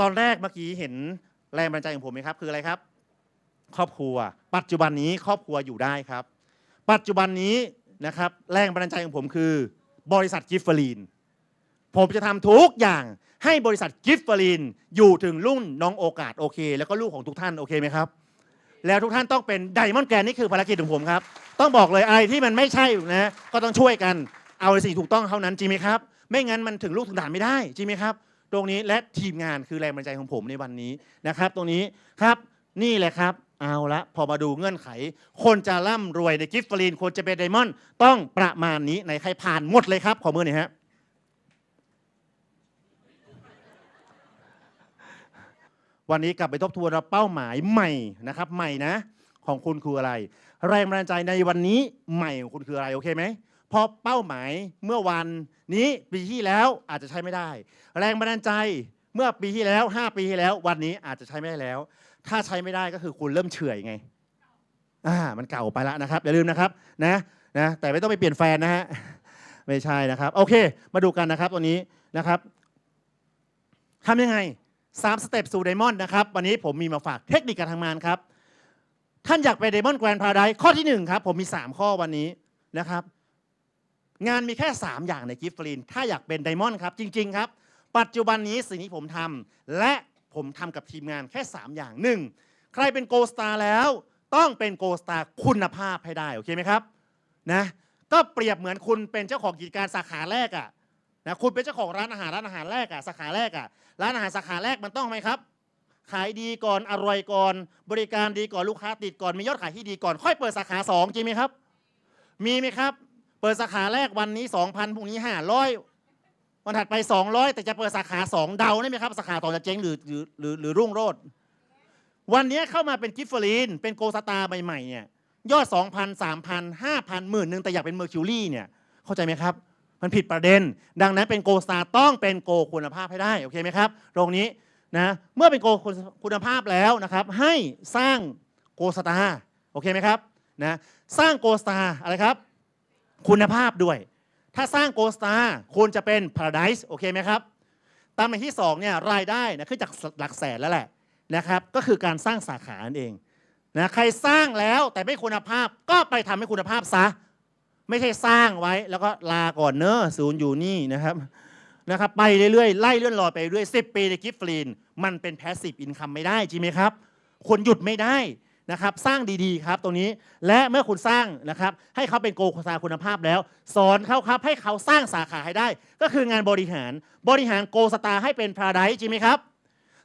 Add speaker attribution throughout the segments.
Speaker 1: ตอนแรกเมื่อกี้เห็นแรงบันดาลใจของผมไหมครับ คืออะไรครับ ครอบครัว ปัจจุบันนี้ครอบครัวอยู่ได้ครับ ปัจจุบันนี้นะครับแรงบันดาลใจของผมคือ บริษัทกิฟเฟอรีนผมจะทำทุกอย่างให้บริษัทกิฟเฟอรีนอยู่ถึงรุ่นน้องโอกาสโอเค แล้วก็ลูกของทุกท่านโอเคไหมครับ แล้วทุกท่านต้องเป็นไดมอนด์แกรนนี่คือภารกิจของผมครับ ต้องบอกเลยอะไรที่มันไม่ใช่นะก็ต้องช่วยกันเอาสิ่งถูกต้องเท่านั้นจริงไหมครับ ไม่งั้นมันถึงลูกถึงด่านไม่ได้จริงไหมครับ ตรงนี้และทีมงานคือแรงบันดาลใจของผมในวันนี้นะครับ ตรงนี้ครับนี่แหละครับ เอาละพอมาดูเงื่อนไข คนจะร่ำรวยในกิฟต์ฟรีนคนจะเป็นไดมอนด์ต้องประมาณนี้ในใครผ่านหมดเลยครับ ขอมือหน่อยฮะวันนี้กลับไปทบทวนว่าเป้าหมายใหม่นะครับ ใหม่นะ ของคุณคืออะไร แรงบันดาลใจในวันนี้ใหม่ของคุณคืออะไรโอเคไหม พราะเป้าหมายเมื่อวันนี้ปีที่แล้วอาจจะใช้ไม่ได้ แรงบันดาลใจเมื่อปีที่แล้ว 5 ปีที่แล้ว วันนี้อาจจะใช้ไม่ได้แล้ว ถ้าใช้ไม่ได้ก็คือคุณเริ่มเฉื่อยไงอ่ามันเก่าไปแล้วนะครับอย่าลืมนะครับนะนะแต่ไม่ต้องไปเปลี่ยนแฟนนะฮะไม่ใช่นะครับ โอเค มาดูกันนะครับตัวนี้นะครับทำยังไงสามสเต็ปสู่ไดมอนด์นะครับ วันนี้ผมมีมาฝากเทคนิคการทำงานครับ ท่านอยากไปไดมอนด์แกรนด์พาราไดข้อที่หนึ่งครับผมมี 3 ข้อวันนี้นะครับ งานมีแค่ 3 อย่างในกิฟต์ฟรีนถ้าอยากเป็นไดมอนด์ครับจริง ๆ ครับ ปัจจุบันนี้สิ่งที่ผมทำและผมทำกับทีมงานแค่ 3 อย่างหนึ่งใครเป็นโกสตาร์แล้วต้องเป็นโกสตาร์คุณภาพให้ได้โอเคไหมครับนะก็เปรียบเหมือนคุณเป็นเจ้าของกิจการสาขาแรกอะนะคุณเป็นเจ้าของร้านอาหารร้านอาหารแรกอะสาขาแรกอะร้านอาหารสาขาแรกมันต้องไหมครับ ขายดีก่อนอร่อยก่อน บริการดีก่อนลูกค้าติดก่อนมียอดขายที่ดีก่อน ค่อยเปิดสาขาสองจริงไหมครับ มีไหมครับ เปิดสาขาแรกวันนี้ 2,000พรุ่งนี้ 500 วันถัดไป 200 แต่จะเปิดสาขา 2 เดาได้ไหมครับ สาขาต่อจะเจ๊งหรือหรือหรือหรือรุ่งโรจน์วันนี้เข้ามาเป็นกิฟฟอรีนเป็นโกสตาร์ใหม่ๆเนี่ยยอด 2,000 3,000 5,000หมื่นหนึ่งแต่อยากเป็นเมอร์คิวรี่เนี่ยเข้าใจไหมครับ มันผิดประเด็น ดังนั้นเป็นโกสตาร์ต้องเป็นโกคุณภาพให้ได้โอเคไหมครับตรงนี้นะเมื่อเป็นโกคุณภาพแล้วนะครับให้สร้างโกสตาร์โอเคไหมครับนะสร้างโกสตาร์อะไรครับ คุณภาพด้วย ถ้าสร้างโกสตาร์ควรจะเป็น Paradise โอเคไหมครับตามมาที่2เนี่ยรายได้นะขึ้นจากหลักแสนแล้วแหละนะครับ ก็คือการสร้างสาขานั่นเองนะใครสร้างแล้วแต่ไม่คุณภาพก็ไปทำให้คุณภาพซะ ไม่ใช่สร้างไว้แล้วก็ลาก่อนเนอะศูนย์อยู่นี่นะครับนะครับ ไปเรื่อยๆไล่เลื่อนลอยไปเรื่อยสิปีในกิฟต์ฟรีนมันเป็นแพสซีฟอินคัมไม่ได้จริงไหมครับคนหยุดไม่ได้ นะครับสร้างดีๆครับตรงนี้และเมื่อคุณสร้างนะครับให้เขาเป็นโกโฆษณาคุณภาพแล้ว สอนเขาครับให้เขาสร้างสาขาให้ได้ ก็คืองานบริหารบริหารโกสตาให้เป็นพาราไดจริงไหมครับ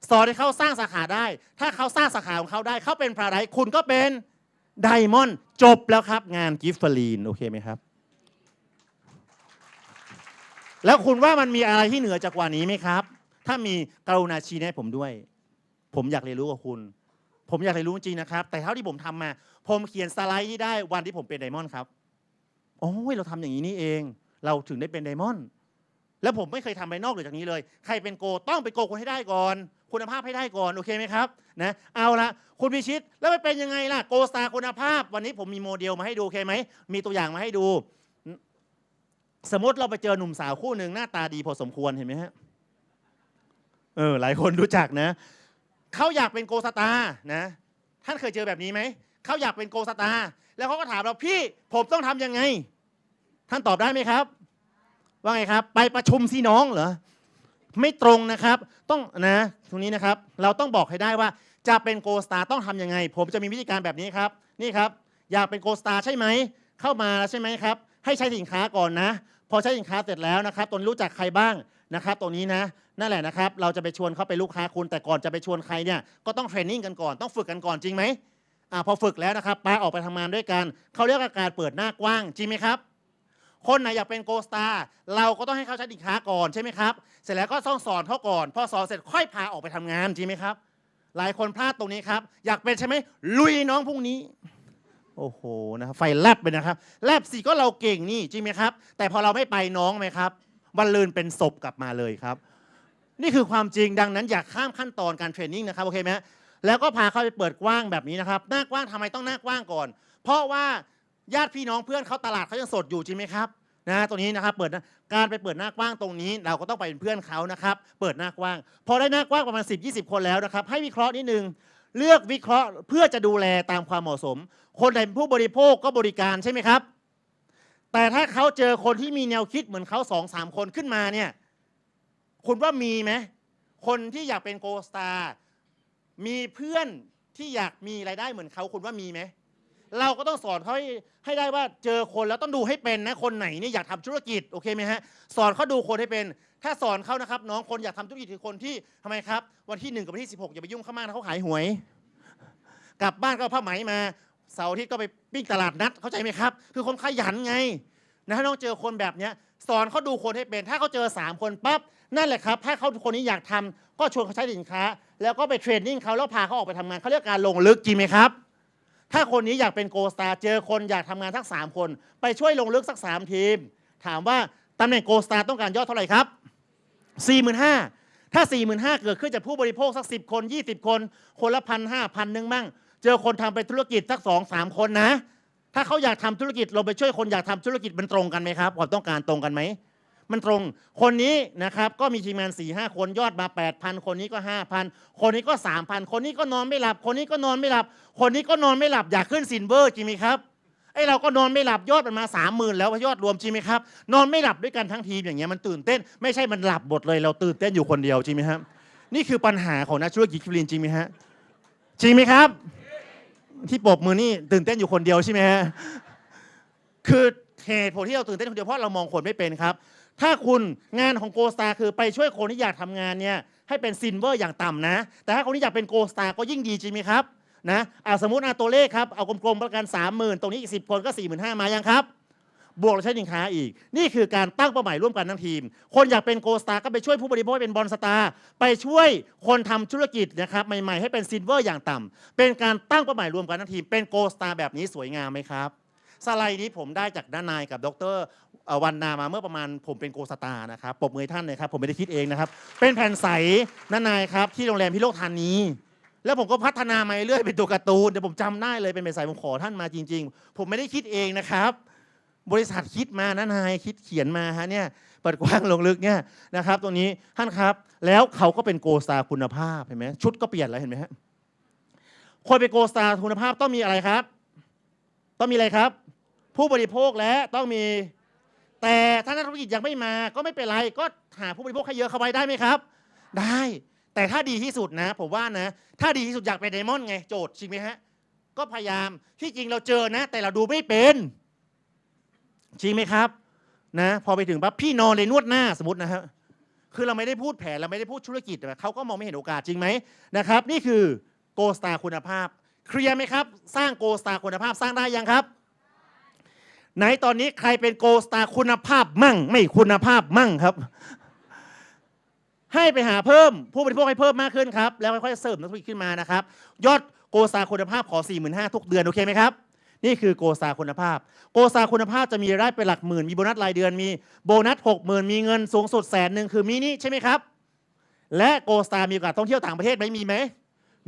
Speaker 1: สอนให้เขาสร้างสาขาได้ ถ้าเขาสร้างสาขาของเขาได้เขาเป็นพาราไดคุณก็เป็นไดมอนด์จบแล้วครับงานกิฟต์ฟรีนโอเคไหมครับแล้วคุณว่ามันมีอะไรที่เหนือจากกว่านี้ไหมครับ ถ้ามีกรุณาชี้แนะผมด้วย ผมอยากเรียนรู้กับคุณ ผมอยากเรียนรู้จริงนะครับ แต่เท่าที่ผมทำมา ผมเขียนสไลด์ที่ได้วันที่ผมเป็นไดมอนด์ครับโอ้ยเราทำอย่างนี้นี่เอง เราถึงได้เป็นไดมอนด์แล้วผมไม่เคยทำไปนอกเหนือจากนี้เลย ใครเป็นโกต้องเป็นโกคนให้ได้ก่อน คุณภาพให้ได้ก่อน โอเคไหมครับนะเอาละคุณพิชิตแล้วมันเป็นยังไงล่ะโกสตาร์คุณภาพ วันนี้ผมมีโมเดลมาให้ดูโอเคไหมมีตัวอย่างมาให้ดู สมมติเราไปเจอหนุ่มสาวคู่หนึ่งหน้าตาดีพอสมควรเห็นไหมฮะเออหลายคนรู้จักนะ เขาอยากเป็นโกสตาร์นะท่านเคยเจอแบบนี้ไหมเขาอยากเป็นโกสตาร์แล้วเขาก็ถามเราพี่ผมต้องทำยังไง ท่านตอบได้ไหมครับ ว่าไงครับ ไปประชุมสิน้องเหรอไม่ตรงนะครับ ต้องนะตรงนี้นะครับ เราต้องบอกให้ได้ว่าจะเป็นโกสตาร์ต้องทำยังไง ผมจะมีวิธีการแบบนี้ครับ นี่ครับ อยากเป็นโกสตาร์ใช่ไหมเข้ามาใช่ไหมครับ ให้ใช้สินค้าก่อนนะ พอใช้สินค้าเสร็จแล้วนะครับตนรู้จักใครบ้างนะครับตรงนี้นะ นั่นแหละนะครับ เราจะไปชวนเขาเป็นลูกค้าคุณ แต่ก่อนจะไปชวนใครเนี่ยก็ต้องเทรนนิ่งกันก่อนต้องฝึกกันก่อนจริงไหมอ่าพอฝึกแล้วนะครับไปออกไปทำงานด้วยกันเขาเรียกว่าการเปิดหน้ากว้างจริงไหมครับ คนไหนอยากเป็นโกสตาร์เราก็ต้องให้เขาใช้สินค้าก่อนใช่ไหมครับ เสร็จแล้วก็ต้องสอนเขาก่อนพอสอนเสร็จค่อยพาออกไปทำงานจริงไหมครับ หลายคนพลาดตรงนี้ครับ อยากเป็นใช่ไหมลุยน้องพรุ่งนี้โอ้โหนะครับไฟแลบไปนะครับแลบสิก็เราเก่งนี่จริงไหมครับ แต่พอเราไม่ไปน้องไหมครับวันลืนเป็นศพกลับมาเลยครับ นี่คือความจริงดังนั้นอย่าข้ามขั้นตอนการเทรนนิ่งนะครับโอเคไหมแล้วก็พาเขาไปเปิดกว้างแบบนี้นะครับหน้ากว้างทำไมต้องหน้ากว้างก่อน เพราะว่าญาติพี่น้องเพื่อนเขาตลาดเขายังสดอยู่จริงไหมครับนะตรงนี้นะครับเปิดการไปเปิดหน้ากว้างตรงนี้ เราก็ต้องไปเป็นเพื่อนเขานะครับ เปิดหน้ากว้าง พอได้หน้ากว้างประมาณ 10 20 คนแล้วนะครับ ให้วิเคราะห์นิดนึงเลือกวิเคราะห์เพื่อจะดูแลตามความเหมาะสม คนไหนเป็นผู้บริโภคก็บริการใช่ไหมครับ แต่ถ้าเขาเจอคนที่มีแนวคิดเหมือนเขาสองสามคนขึ้นมาเนี่ย คุณว่ามีไหมคนที่อยากเป็นโกสตาร์มีเพื่อนที่อยากมีรายได้เหมือนเขาคุณว่ามีไหมเราก็ต้องสอนเขาให้ให้ได้ว่าเจอคนแล้วต้องดูให้เป็นนะคนไหนเนี่ยอยากทำธุรกิจโอเคไหมฮะสอนเขาดูคนให้เป็น ถ้าสอนเขานะครับ น้องคนอยากทำธุรกิจคือคนที่ทำไมครับ วันที่หนึ่งกับวันที่สิบหกอย่าไปยุ่งเขามากนะเขาขายหวย กลับบ้านก็เอาผ้าไหมมาเสาร์อาทิตย์ก็ไปปิ้งตลาดนัดเข้าใจไหมครับ คือคนขยันไงนะถ้าน้องเจอคนแบบเนี้ยสอนเขาดูคนให้เป็น ถ้าเขาเจอสามคนปั๊บ นั่นแหละครับ ถ้าเขาคนนี้อยากทำก็ชวนเขาใช้สินค้า แล้วก็ไปเทรนนิ่งเขาแล้วพาเขาออกไปทำงานเขาเรียกการลงลึกจริงไหมครับ ถ้าคนนี้อยากเป็นโกสตาร์เจอคนอยากทำงานทั้งสามคน ไปช่วยลงลึกสักสามทีม ถามว่าตำแหน่งโกสตาร์ต้องการยอดเท่าไหร่ครับสี่หมื่นห้าถ้าสี่หมื่นห้าเกิดขึ้นจากผู้บริโภคสักสิบคนยี่สิบคน คนละพันห้าพันหนึ่งบ้างเจอคนทำเป็นธุรกิจสักสองสามคนนะ ถ้าเขาอยากทำธุรกิจเราไปช่วยคนอยากทำธุรกิจมันตรงกันไหมครับความต้องการตรงกันไหม มันตรง คนนี้นะครับก็มีทีมงาน4ี่ห้าคนยอดมา 8,000 คนนี้ก็ 5,000 คนนี้ก็ 3,000 คนนี้ก็นอนไม่หลับ คนนี้ก็นอนไม่หลับ คนนี้ก็นอนไม่หลับอยากขึ้นซินเวอร์จริงไหมครับไอเราก็นอนไม่หลับยอดมันมา30,000แล้วยอดรวมจริงไหมครับนอนไม่หลับด้วยกันทั้งทีมอย่างเงี้ยมันตื่นเต้น ไม่ใช่มันหลับหมดเลยเราตื่นเต้นอยู่คนเดียวจริงไหมครับนี่คือปัญหาของนักธุรกิจคลินจริงไหมฮะจริงไหมครับ ที่ปบมือนี่ตื่นเต้นอยู่คนเดียวใช่ไหมฮะคือเหตุผลที่เราตื่นเต้นคนเดียวเพราะเรามองคนไม่เป็นครับ ถ้าคุณงานของโกสตาคือไปช่วยคนที่อยากทำงานเนี่ยให้เป็นซินเวอร์อย่างต่ำนะ แต่ถ้าคนที่อยากเป็นโกสตาก็ยิ่งดีจริงไหมครับนะอ่าสมมติเอาตัวเลขครับ เอากลมๆประกัน 30,000 ตรงนี้อีก 10 คนก็ 45,000มายังครับ บวกเราใช้สินค้าอีก นี่คือการตั้งเป้าหมายร่วมกันทั้งทีม คนอยากเป็นโกสตาก็ไปช่วยผู้บริโภคเป็นบอลสตาไปช่วยคนทำธุรกิจนะครับใหม่ๆให้เป็นซินเวอร์อย่างต่ำเป็นการตั้งเป้าหมายรวมกันทั้งทีมเป็นโกสตาแบบนี้สวยงามไหมครับ สไลด์นี้ผมได้จากด้านนายกับดรเอ่อวันนามาเมื่อประมาณผมเป็นโกสตาร์นะครับปรบมือท่านเลยครับผมไม่ได้คิดเองนะครับ เป็นแผ่นใสด้านนายครับที่โรงแรมพิโลกธานีแล้วผมก็พัฒนามาเรื่อยเป็นตัวการ์ตูนเดี๋ยวผมจำได้เลยเป็นแผ่นใสผมขอท่านมาจริง ๆ ผมไม่ได้คิดเองนะครับบริษัทคิดมานะนายคิดเขียนมาฮะเนี่ยเปิดกว้างลงลึกเนี่ยนะครับตรงนี้ท่านครับ แล้วเขาก็เป็นโกสตาร์คุณภาพเห็นไหมชุดก็เปลี่ยนแล้วเห็นไหมฮะคนเป็นโกสตาร์คุณภาพต้องมีอะไรครับ ต้องมีอะไรครับ ผู้บริโภคและต้องมี แต่ถ้านักธุรกิจยังไม่มาก็ไม่เป็นไร ก็หาผู้บริโภคให้เยอะเข้าไว้ได้ไหมครับ ได้ แต่ถ้าดีที่สุดนะ ผมว่านะ ถ้าดีที่สุดอยากเป็นไดมอนด์ไงโจทย์จริงไหมฮะก็พยายามที่จริงเราเจอนะ แต่เราดูไม่เป็น จริงไหมครับ นะ พอไปถึงปั๊บพี่นอนเลยนวดหน้าสมมตินะฮะคือเราไม่ได้พูดแผนเราไม่ได้พูดธุรกิจแต่เขาก็มองไม่เห็นโอกาสจริงไหมนะครับ นี่คือโกสตาคุณภาพเคลียร์ไหมครับ สร้างโกสตาคุณภาพสร้างได้ยังครับ ไหนตอนนี้ใครเป็นโกสตาคุณภาพมั่ง ไม่คุณภาพมั่งครับ ให้ไปหาเพิ่มผู้บริโภคให้เพิ่มมากขึ้นครับ แล้วค่อยๆเสริมนักธุรกิจขึ้นมานะครับ ยอดโกสตาคุณภาพขอ 4 5 0 0 0ทุกเดือนโอเคไหมครับ นี่คือโกสตาคุณภาพ โกสตาคุณภาพจะมีรายได้เป็นหลักหมื่น มีโบนัสรายเดือนมีโบนัส6 0,000มีเงินสูงสุดแสนหนึ่งคือมินิใช่ไหมครับและโกสตามีโอกาสท่องเที่ยวต่างประเทศไหมมีไหม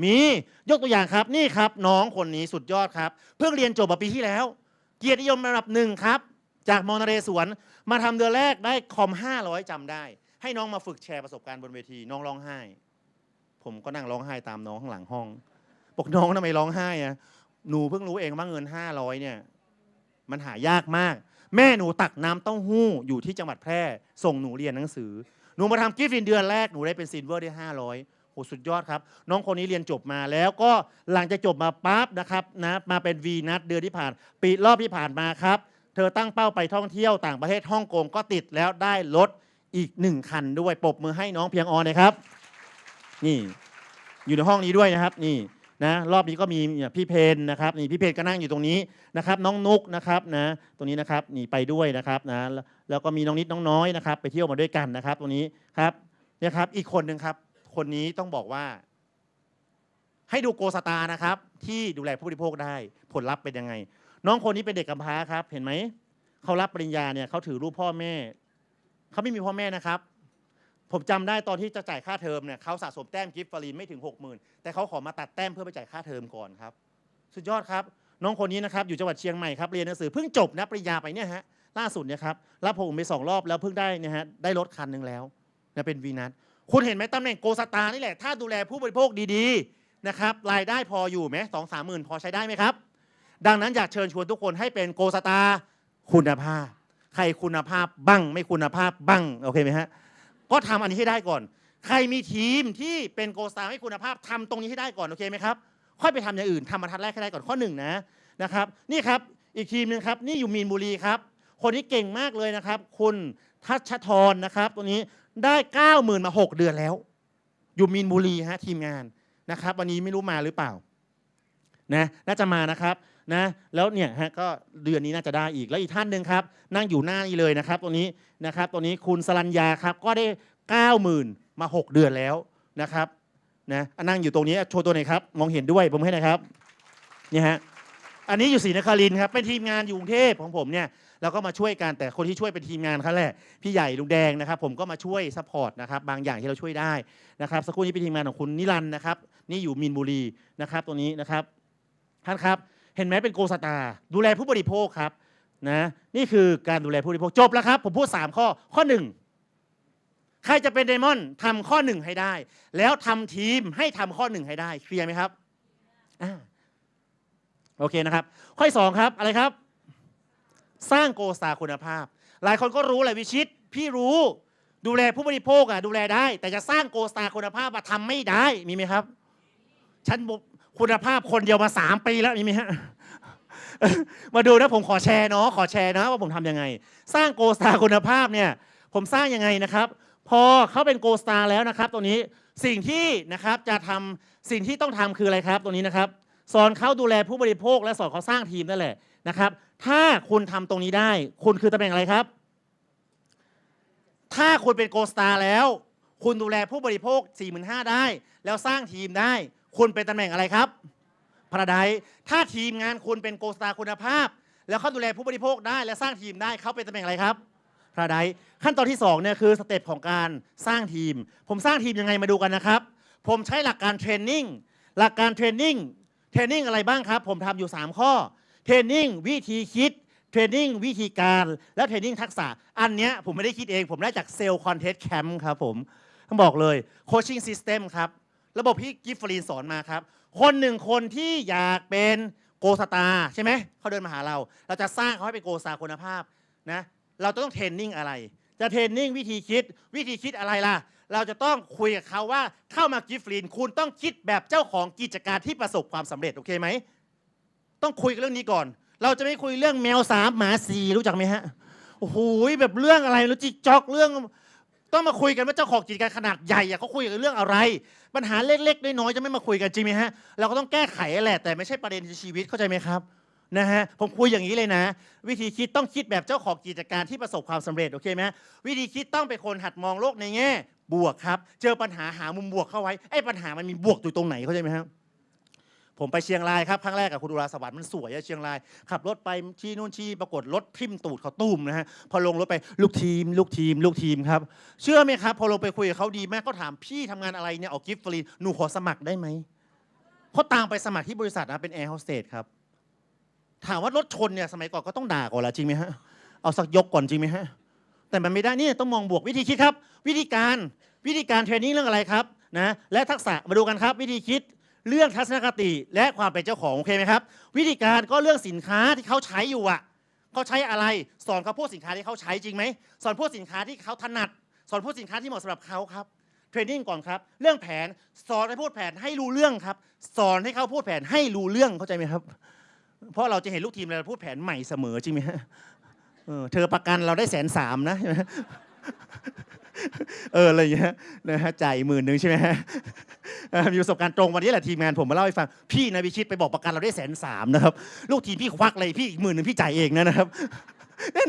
Speaker 1: มียกตัวอย่างครับนี่ครับ น้องคนนี้สุดยอดครับ เพิ่งเรียนจบมาปีที่แล้ว เกียรตินิยมระดับหนึ่งครับ จากมอนเรศวรมาทำเดือนแรกได้คอม 500จำได้ ให้น้องมาฝึกแชร์ประสบการณ์บนเวที น้องร้องไห้ ผมก็นั่งร้องไห้ตามน้องข้างหลังห้องบอกน้องทำไมร้องไห้อะหนูเพิ่งรู้เองว่าเงิน 500เนี่ย มันหายากมาก แม่หนูตักน้ำเต้าหู้อยู่ที่จังหวัดแพร่ ส่งหนูเรียนหนังสือ หนูมาทำกิฟต์อินเดือนแรกหนูได้เป็นซิลเวอร์ได้ 500 สุดยอดครับ น้องคนนี้เรียนจบมาแล้วก็หลังจากจบมาปั๊บนะครับนะมาเป็นวีนัทเดือนที่ผ่าน ปีรอบที่ผ่านมาครับ เธอตั้งเป้าไปท่องเที่ยวต่างประเทศฮ่องกงก็ติดแล้วได้รถอีกหนึ่งคันด้วยปรบมือให้น้องเพียงออนนะครับ นี่อยู่ในห้องนี้ด้วยนะครับ นี่นะรอบนี้ก็มีพี่เพนนะครับนี่พี่เพนก็นั่งอยู่ตรงนี้นะครับ น้องนุกนะครับนะตรงนี้นะครับนี่ไปด้วยนะครับนะแล้วแล้วก็มีน้องนิดน้องน้อยนะครับ ไปเที่ยวมาด้วยกันนะครับ ตรงนี้ครับเนี่ยครับอีกคนหนึ่งครับ คนนี้ต้องบอกว่า ให้ดูโกสตานะครับ ที่ดูแลผู้บริโภคได้ผลลัพธ์เป็นยังไง น้องคนนี้เป็นเด็กกำพร้าครับ เห็นไหมเขารับปริญญาเนี่ยเขาถือรูปพ่อแม่เขาไม่มีพ่อแม่นะครับ ผมจำได้ตอนที่จะจ่ายค่าเทอมเนี่ยเขาสะสมแต้มกิฟต์ฟรีไม่ถึง60,000แต่เขาขอมาตัดแต้มเพื่อไปจ่ายค่าเทอมก่อนครับ สุดยอดครับ น้องคนนี้นะครับอยู่จังหวัดเชียงใหม่ครับเรียนหนังสือเพิ่งจบนะปริญญาไปเนี่ยฮะล่าสุดเนี่ยครับรับผมไปสองรอบแล้วเพิ่งได้เนะฮะได้รถคันหนึ่งแล้วนะเป็นวีนัท คุณเห็นไหมตำแหน่งโกสตานี่แหละ ถ้าดูแลผู้บริโภคดีๆนะครับรายได้พออยู่ไหมสองสามหมื่นพอใช้ได้ไหมครับ ดังนั้นอยากเชิญชวนทุกคนให้เป็นโกสตาคุณภาพ ใครคุณภาพบ้างไม่คุณภาพบ้างโอเคไหมฮะก็ทำอันนี้ให้ได้ก่อน ใครมีทีมที่เป็นโกสตาร์ให้คุณภาพทำตรงนี้ให้ได้ก่อนโอเคไหมครับค่อยไปทำอย่างอื่นทำบรรทัดแรกให้ได้ก่อนข้อหนึ่งนะนะครับนี่ครับอีกทีมหนึงครับนี่อยู่มีนบุรีครับ คนนี้เก่งมากเลยนะครับ คุณทัชทรนะครับ ตัวนี้ได้เก้าหมื่นมาหกเดือนแล้ว อยู่มีนบุรีฮะทีมงานนะครับ วันนี้ไม่รู้มาหรือเปล่านะน่าจะมานะครับนะแล้วเนี่ยฮะก็เดือนนี้น่าจะได้อีกแล้วอีกท่านหนึ่งครับ นั่งอยู่หน้านี้เลยนะครับ ตัวนี้นะครับ ตัวนี้คุณสรัญญาครับก็ได้เก้าหมื่นมาหกเดือนแล้วนะครับนะนั่งอยู่ตรงนี้โชว์ตัวหน่อยครับ มองเห็นด้วยผมให้นะครับเนี่ยฮะ อันนี้อยู่ศรีนครินครับเป็นทีมงานอยู่กรุงเทพของผมเนี่ยเราก็มาช่วยกันแต่คนที่ช่วยเป็นทีมงานเขาแหละพี่ใหญ่ลุงแดงนะครับ ผมก็มาช่วยซัพพอร์ตนะครับบางอย่างที่เราช่วยได้นะครับสักครู่นี้เป็นทีมงานของคุณนิรันด์นะครับ นี่อยู่มีนบุรีนะครับตรงนี้นะครับท่านครับ เห็นไหมเป็นโกสตาดูแลผู้บริโภคครับนะนี่คือการดูแลผู้บริโภคจบแล้วครับ ผมพูด 3 ข้อข้อหนึ่งใครจะเป็นไดมอนด์ทำข้อหนึ่งให้ได้ แล้วทำทีมให้ทำข้อหนึ่งให้ได้เคลียร์ไหมครับอ่า โอเคนะครับ ข้อที่สองครับอะไรครับ สร้างโกสตาคุณภาพ หลายคนก็รู้แหละวิชิต พี่รู้ดูแลผู้บริโภคอะดูแลได้ แต่จะสร้างโกสตาคุณภาพอะทำไม่ได้มีไหมครับฉันบอกคุณภาพคนเดียวมาสามปีแล้วมีไหมฮะมาดูนะผมขอแชร์เนาะขอแชร์นะว่าผมทำยังไง สร้างโกสตาคุณภาพเนี่ย ผมสร้างยังไงนะครับ พอเขาเป็นโกสตาร์แล้วนะครับ ตัวนี้สิ่งที่นะครับจะทำสิ่งที่ต้องทำคืออะไรครับ ตัวนี้นะครับ สอนเขาดูแลผู้บริโภคและสอนเขาสร้างทีมนั่นแหละนะครับ ถ้าคุณทำตรงนี้ได้ คุณคือตำแหน่งอะไรครับ ถ้าคุณเป็นโกสตาร์แล้ว คุณดูแลผู้บริโภค 4 5 0 0 0ได้ แล้วสร้างทีมได้ คุณเป็นตำแหน่งอะไรครับพระไดถ้าทีมงานคุณเป็นโกสตาร์คุณภาพ แล้วเขาดูแลผู้บริโภคได้ และสร้างทีมได้เขาเป็นตำแหน่งอะไรครับพระไดขั้นตอนที่สองเนี่ยคือสเต็ปของการสร้างทีม ผมสร้างทีมยังไงมาดูกันนะครับ ผมใช้หลักการเทรนนิ่งหลักการเทรนนิ่ง เทรนนิ่งอะไรบ้างครับ ผมทำอยู่ 3 ข้อ เทรนนิ่งวิธีคิด เทรนนิ่งวิธีการและเทรนนิ่งทักษะ อันเนี้ยผมไม่ได้คิดเอง ผมได้จากเซลล์คอนเทนต์แคมป์ครับผมต้องบอกเลยโคชชิ่งซิสเต็มครับ ระบบพี่กิฟฟรีนสอนมาครับ คนหนึ่งคนที่อยากเป็นโกสตาใช่ไหมเขาเดินมาหาเรา เราจะสร้างเขาให้เป็นโกสตาคุณภาพนะเราจะต้องเทรนนิ่งอะไร จะเทรนนิ่งวิธีคิดวิธีคิดอะไรล่ะ เราจะต้องคุยกับเขาว่าเข้ามากิฟฟรีนคุณต้องคิดแบบเจ้าของกิจการที่ประสบความสำเร็จโอเคไหมต้องคุยกันเรื่องนี้ก่อน เราจะไม่คุยเรื่องแมวสามหมาสี่รู้จักไหมฮะโอ้โหแบบเรื่องอะไรรู้จิจอกเรื่องต้องมาคุยกันว่าเจ้าของกิจการขนาดใหญ่เขาคุยกันเรื่องอะไร ปัญหาเล็กๆน้อยๆจะไม่มาคุยกันจริงไหมฮะเราก็ต้องแก้ไขแหละแต่ไม่ใช่ประเด็นในชีวิตเข้าใจไหมครับ นะฮะผมคุยอย่างนี้เลยนะ วิธีคิดต้องคิดแบบเจ้าของกิจการที่ประสบความสำเร็จโอเคไหมวิธีคิดต้องเป็นคนหัดมองโลกในแง่ บวกครับ เจอปัญหาหามุมบวกเข้าไว้ไอ้ปัญหามันมีบวกอยู่ตรงไหนเข้าใจไหมครับผมไปเชียงรายครับครั้งแรกกับคุณดุราสวัสดิ์มันสวยอะเชียงราย ขับรถไปที่นู่นที่ปรากฏรถทิ่มตูดเขาตุ้มนะฮะพอลงรถไปลูกทีม ลูกทีม ลูกทีมครับ เชื่อไหมครับ พอลงไปคุยกับเขาดีแม่เขาถามพี่ทำงานอะไรเนี่ยออกกิฟต์ฟรีหนูขอสมัครได้ไหมเขาตามไปสมัครที่บริษัทนะเป็นแอร์โฮสเตสครับ ถามว่ารถชนเนี่ยสมัยก่อนก็ต้องด่าก่อนละจริงไหมฮะเอาสักยกก่อนจริงไหมฮะแต่มันไม่ได้นี่ต้องมองบวกวิธีคิดครับ วิธีการวิธีการเทรนนิ่งเรื่องอะไรครับนะและทักษะมาดูกันครับ วิธีคิดเรื่องทัศนคติและความเป็นเจ้าของโอเคไหมครับ วิธีการก็เรื่องสินค้าที่เขาใช้อยู่อะเขาใช้อะไรสอนเขาพูดสินค้าที่เขาใช้จริงไหมสอนพูดสินค้าที่เขาถนัด สอนพูดสินค้าที่เหมาะสำหรับเขาครับเทรนนิ่งก่อนครับเรื่องแผนสอนให้พูดแผนให้รู้เรื่องครับ สอนให้เขาพูดแผนให้รู้เรื่องเข้าใจไหมครับ เพราะเราจะเห็นลูกทีมเราพูดแผนใหม่เสมอจริงไหมฮะเออเธอประกันเราได้แสนสามนะใช่ไหมเอออะไรอย่างเงี้ยนะฮะจ่ายหมื่นหนึ่งใช่ไหมฮะมีประสบการณ์ตรงวันนี้แหละทีมงานผมมาเล่าให้ฟังพี่นายวิชิตไปบอกประกันเราได้แสนสามนะครับ ลูกทีมพี่ควักเลยพี่อีกหมื่นหนึ่งพี่จ่ายเองนะนะครับ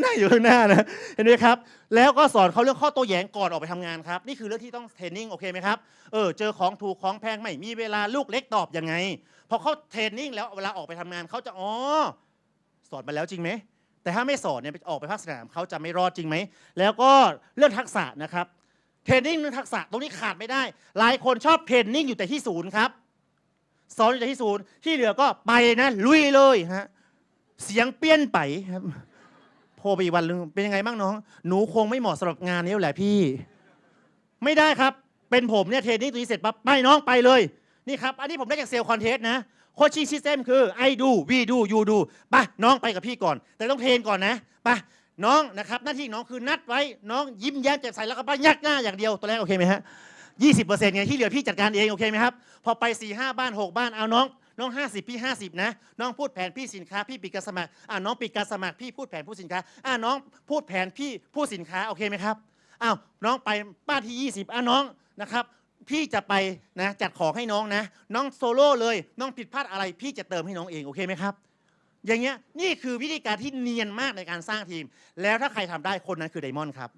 Speaker 1: นั่งอยู่ข้างหน้านะเห็นไหมครับ แล้วก็สอนเขาเรื่องข้อโต้แย้งก่อนออกไปทำงานครับ นี่คือเรื่องที่ต้องเทรนนิ่งโอเคไหมครับเออเจอของถูกของแพงไม่มีเวลาลูกเล็กตอบยังไงพอเขาเทรนนิ่งแล้วเวลาออกไปทำงานเขาจะอ๋อสอนมาแล้วจริงไหมแต่ถ้าไม่สอนเนี่ยออกไปภาคสนามเขาจะไม่รอดจริงไหมแล้วก็เรื่องทักษะนะครับเทรนนิ่งเรื่องทักษะตรงนี้ขาดไม่ได้ หลายคนชอบเทรนนิ่งอยู่แต่ที่ศูนย์ครับสอนอยู่แต่ที่ศูนย์ที่เหลือก็ไปนะลุยเลยฮะเสียงเปี้ยนไปครับ โทรไปอีกวันนึงเป็นยังไงบ้างน้อง หนูคงไม่เหมาะสำหรับงานนี้แหละพี่ ไม่ได้ครับ เป็นผมเนี่ยเทรนนิ่งตัวนี้เสร็จปั๊บไปน้องไปเลย นี่ครับ อันนี้ผมได้จากเซลล์คอนเทสนะโคชชิ่งซิสเต็มคือ I do we do you do ไปน้องไปกับพี่ก่อน แต่ต้องเทรนก่อนนะไปน้องนะครับหน้าที่น้องคือนัดไว้น้องยิ้มแย้มแจ่มใสแล้วก็ไปยักหน้าอย่างเดียวตัวแรกโอเคไหมฮะยี่สิบเปอร์เซ็นต์ไงที่เหลือพี่จัดการเองโอเคไหมครับพอไป4ี่ห้าบ้านหกบ้านเอาน้อง น้อง 50 พี่ 50 นะ น้องพูดแผนพี่สินค้า พี่ปิดการสมัครอ่าน้องปิดการสมัครพี่พูดแผนผู้สินค้าอ่าน้องพูดแผนพี่ผู้สินค้าโอเคไหมครับอ้าวน้องไปบ้าที่ 20อ่าน้องนะครับพี่จะไปนะจัดของให้น้องนะ น้องโซโล่เลยน้องผิดพลาดอะไร พี่จะเติมให้น้องเองโอเคไหมครับ อย่างเงี้ยนี่คือวิธีการที่เนียนมากในการสร้างทีม แล้วถ้าใครทำได้คนนั้นคือไดมอนด์ครับ